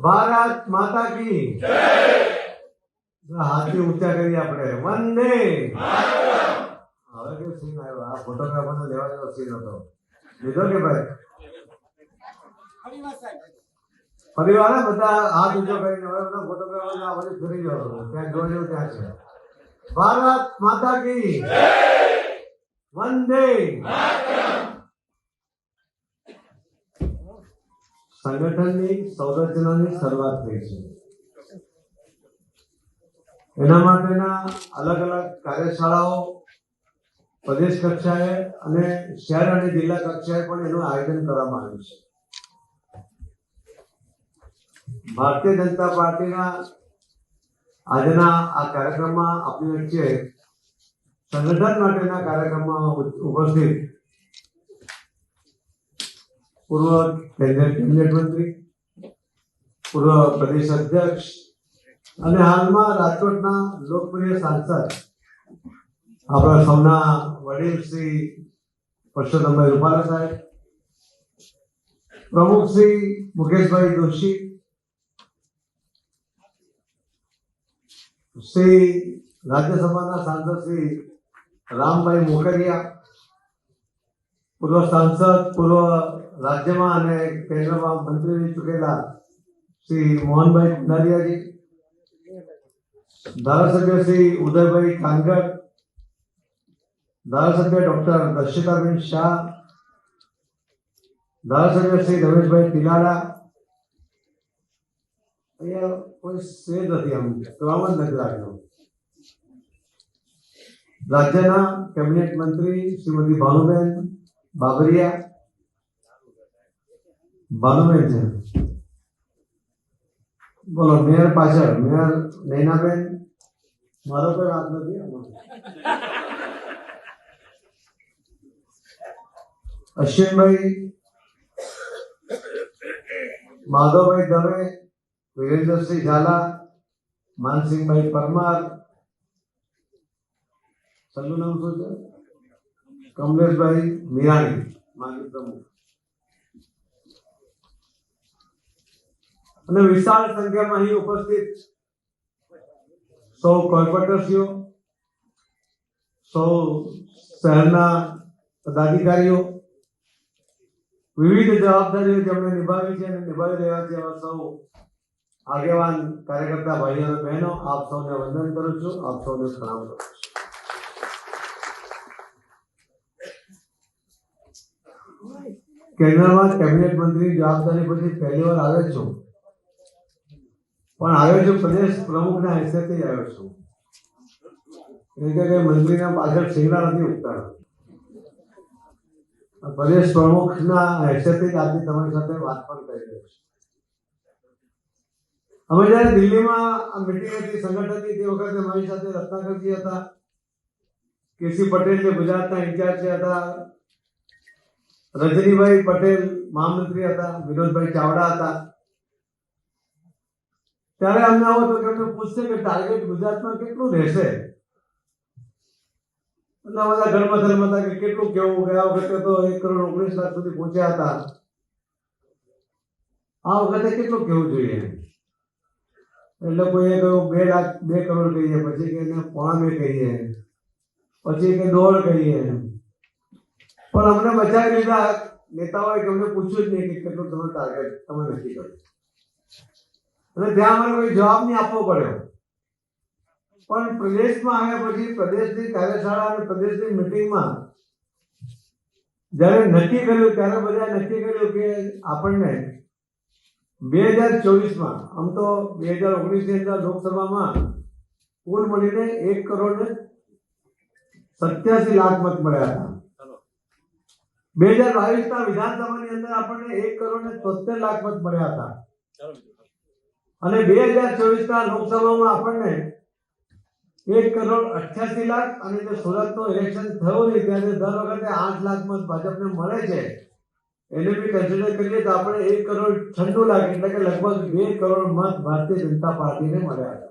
ભારત માતા કી. હાથી ઊંચા કરી આપણે. વંદે. હવે કેવું સીન આવ્યો? આ ફોટોગ્રાફર લેવા જેવો સીન હતો. લીધો કે ભાઈ? પરિવાર બધા હાથ ઊંચો કરીને. હવે બધા ફોટોગ્રાફર આ બધું ફરી ગયો ત્યાં જેવું ત્યાં છે. ભારત માતા કી. વંદે. સંગઠનની સંરચનાની શરૂઆત થઈ છે. એના માટેના અલગ અલગ કાર્યશાળાઓ પ્રદેશ કક્ષાએ અને શહેર અને જિલ્લા કક્ષાએ પણ એનું આયોજન કરવામાં આવ્યું છે. ભારતીય જનતા પાર્ટીના આજના આ કાર્યક્રમમાં આપણી વચ્ચે સંગઠન માટેના કાર્યક્રમમાં ઉપસ્થિત પૂર્વ કેબિનેટ મંત્રી, પૂર્વ પ્રદેશ અધ્યક્ષ અને હાલમાં રાજકોટના લોકપ્રિય સાંસદ આપણા સૌના વડીલ શ્રી પરસોત્તમભાઈ રૂપાલા સાહેબ, પ્રમુખ શ્રી મુકેશભાઈ જોશી શ્રી રાજ્યસભાના સાંસદ શ્રી રામભાઈ મોકરિયા, પૂર્વ સાંસદ, પૂર્વ રાજ્યમાં અને કેન્દ્રમાં મંત્રી રહી ચૂકેલા શ્રી મોહનભાઈ કુંડારિયાજી ધારાસભ્ય શ્રી ઉદયભાઈ કાનગર, ધારાસભ્ય ડોક્ટર દર્શિતાબેન શાહ, ધારાસભ્ય શ્રી રમેશભાઈ તિલાડા અહીંયા કોઈ સે નથી આમ, કહેવામાં જ નથી લાગ્યો રાજ્યના કેબિનેટ મંત્રી શ્રીમતી ભાનુબેન બાબરિયા ભાનુબેન છે બોલો મેયર પાછળ મેયર નૈનાબેન મારો કોઈ વાત નથી આમાં. અશ્વિનભાઈ માધવભાઈ દવે વિરેન્દ્રસિંહ ઝાલા માનસિંહભાઈ પરમાર છેલ્લું નામ શું છે કમલેશભાઈ મિરાણી માજી પ્રમુખ અને વિશાળ સંખ્યામાં અહીં ઉપસ્થિત સૌ કોર્પોરેટરશ્રીઓ સૌ શહેરના પદાધિકારીઓ, વિવિધ જવાબદારીઓ જેમણે નિભાવી છે અને નિભાવી રહ્યા છે એવા સૌ આગેવાન કાર્યકર્તા ભાઈઓ અને બહેનો, આપ સૌને વંદન કરું છું, આપ સૌને પ્રણામ કરું કેન્દ્રમાં કેબિનેટ મંત્રી જવાબદારી પછી પહેલી વાર આવે છું. પણ આવ્યો છું પ્રદેશ પ્રમુખના હેસિયતથી જ આવ્યો છું. એટલે કે મંત્રીના પાછળ સિગ્નલ નથી ઉગતા. પ્રદેશ પ્રમુખના હેસિયતથી જ આજે તમારી સાથે વાત પણ કરી રહ્યો છું. અમે જ્યારે દિલ્હીમાં મિટિંગ હતી સંગઠનની તે વખતે મારી સાથે રત્નાકરજી હતા, કેસી પટેલ જે ગુજરાતના ઇન્ચાર્જ હતા, રજનીભાઈ પટેલ, મહામંત્રી હતા, વિનોદભાઈ ચાવડા હતા ત્યારે અમને આવો તો કે પૂછશે કે ટાર્ગેટ ગુજરાતમાં કેટલું રહેશે? એટલા બધા ધર્મ હતા કે કેટલું કેવું ગયા વખતે તો એક કરોડ ઓગણીસ લાખ સુધી પહોંચ્યા હતા. આ વખતે કેટલું કેવું જોઈએ? એટલે કોઈએ કહ્યું, બે લાખ, બે કરોડ કહીએ, પછી કે પોણા બે કહીએ, પછી કે દોઢ કહીએ. પણ અમને બચાવી લીધા. નેતાઓએ કે અમને પૂછ્યું જ નહીં કે કેટલું તમે ટાર્ગેટ તમે નક્કી કર્યું અને ત્યાં અમારે કોઈ જવાબ નહીં આપવો પડ્યો. પણ પ્રદેશમાં આવ્યા પછી પ્રદેશની કાર્યશાળા અને પ્રદેશની મિટિંગમાં જ્યારે નક્કી કર્યું, ત્યારે બધા નક્કી કર્યું કે આપણને બે હજાર ચોવીસમાં, આમ તો બે હજાર ઓગણીસની અંદર લોકસભામાં કુલ મળીને એક કરોડ સત્યાસી લાખ મત મળ્યા હતા. બે હજાર બાવીસના વિધાનસભાની અંદર આપણને એક કરોડ તોતેર લાખ મત મળ્યા હતા. અને બે હજાર ચોવીસના લોકસભામાં આપણને એક કરોડ અઠ્યાસી લાખ અને જે સુરતનો ઇલેક્શન થયું નહીં ત્યારે દર વખતે આઠ લાખ મત ભાજપને મળે છે. એને બી કન્સિડર કરીએ તો આપણે એક કરોડ છન્નું લાખ એટલે કે લગભગ બે કરોડ મત ભારતીય જનતા પાર્ટીને મળ્યા હતા.